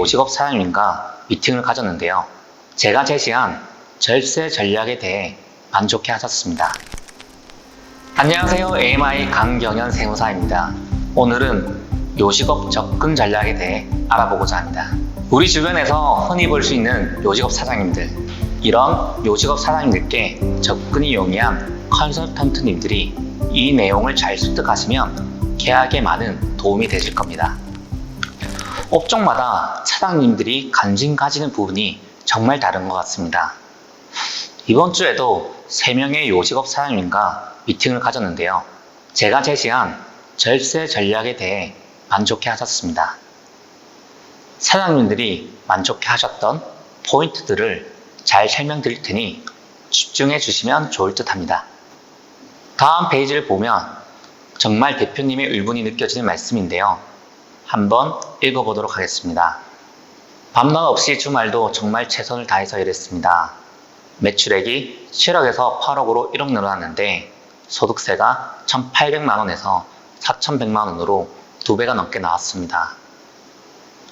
요식업 사장님과 미팅을 가졌는데요. 제가 제시한 절세 전략에 대해 만족해 하셨습니다. 안녕하세요. AMI 강경현 세무사입니다. 오늘은 요식업 접근 전략에 대해 알아보고자 합니다. 우리 주변에서 흔히 볼 수 있는 요식업 사장님들, 이런 요식업 사장님들께 접근이 용이한 컨설턴트님들이 이 내용을 잘 습득하시면 계약에 많은 도움이 되실 겁니다. 업종마다 사장님들이 관심 가지는 부분이 정말 다른 것 같습니다. 이번 주에도 3명의 요식업 사장님과 미팅을 가졌는데요. 제가 제시한 절세 전략에 대해 만족해 하셨습니다. 사장님들이 만족해 하셨던 포인트들을 잘 설명드릴 테니 집중해 주시면 좋을 듯 합니다. 다음 페이지를 보면 정말 대표님의 의분이 느껴지는 말씀인데요. 한번 읽어보도록 하겠습니다. 밤낮 없이 주말도 정말 최선을 다해서 일했습니다. 매출액이 7억에서 8억으로 1억 늘어났는데 소득세가 1,800만 원에서 4,100만 원으로 두 배가 넘게 나왔습니다.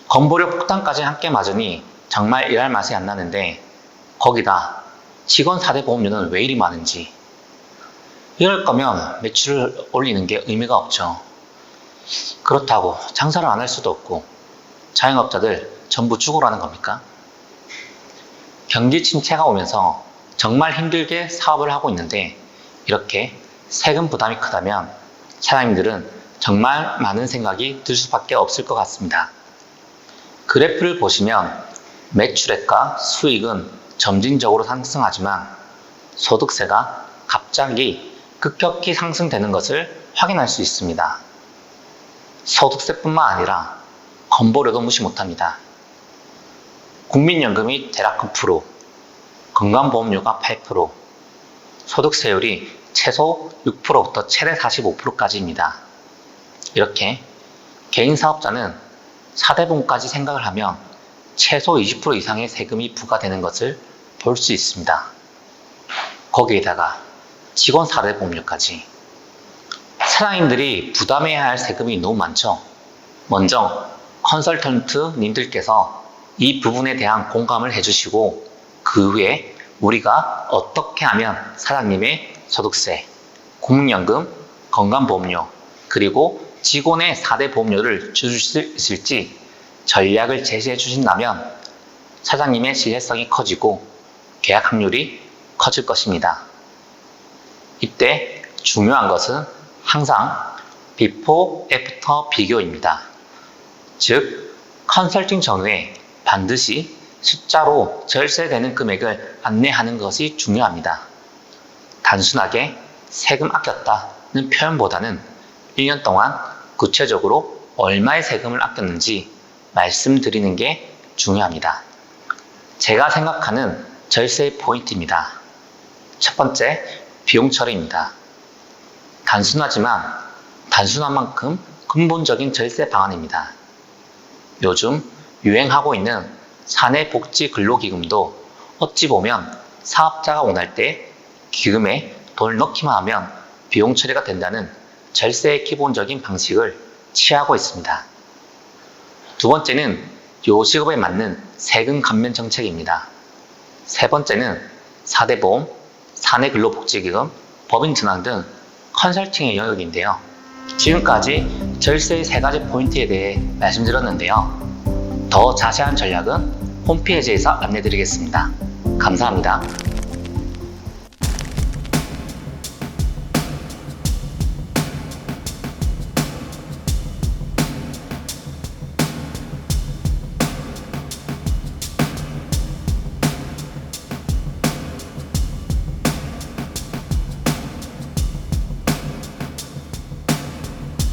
건보료 폭탄까지 함께 맞으니 정말 일할 맛이 안 나는데 거기다 직원 4대 보험료는 왜 이리 많은지 이럴 거면 매출을 올리는 게 의미가 없죠. 그렇다고 장사를 안 할 수도 없고 자영업자들 전부 죽으라는 겁니까? 경기 침체가 오면서 정말 힘들게 사업을 하고 있는데 이렇게 세금 부담이 크다면 사장님들은 정말 많은 생각이 들 수밖에 없을 것 같습니다. 그래프를 보시면 매출액과 수익은 점진적으로 상승하지만 소득세가 갑자기 급격히 상승되는 것을 확인할 수 있습니다. 소득세뿐만 아니라 건보료도 무시 못합니다. 국민연금이 대략 9%, 건강보험료가 8%, 소득세율이 최소 6%부터 최대 45%까지입니다. 이렇게 개인 사업자는 4대보험까지 생각을 하면 최소 20% 이상의 세금이 부과되는 것을 볼 수 있습니다. 거기에다가 직원 4대 보험료까지 사장님들이 부담해야 할 세금이 너무 많죠. 먼저 컨설턴트 님들께서 이 부분에 대한 공감을 해주시고 그 후에 우리가 어떻게 하면 사장님의 소득세, 국민연금, 건강보험료 그리고 직원의 4대 보험료를 줄일 수 있을지 전략을 제시해 주신다면 사장님의 신뢰성이 커지고 계약 확률이 커질 것입니다. 이때 중요한 것은 항상 비포 애프터 비교입니다. 즉 컨설팅 전후에 반드시 숫자로 절세되는 금액을 안내하는 것이 중요합니다. 단순하게 세금 아꼈다는 표현보다는 1년 동안 구체적으로 얼마의 세금을 아꼈는지 말씀드리는 게 중요합니다. 제가 생각하는 절세의 포인트입니다. 첫 번째, 비용 처리입니다. 단순하지만 단순한 만큼 근본적인 절세 방안입니다. 요즘 유행하고 있는 사내 복지 근로기금도 어찌 보면 사업자가 원할 때 기금에 돈을 넣기만 하면 비용 처리가 된다는 절세의 기본적인 방식을 취하고 있습니다. 두 번째는 요식업에 맞는 세금 감면 정책입니다. 세 번째는 4대 보험, 사내 근로복지기금, 법인 전환 등 컨설팅의 영역인데요. 지금까지 절세의 세 가지 포인트에 대해 말씀드렸는데요. 더 자세한 전략은 홈페이지에서 안내드리겠습니다. 감사합니다.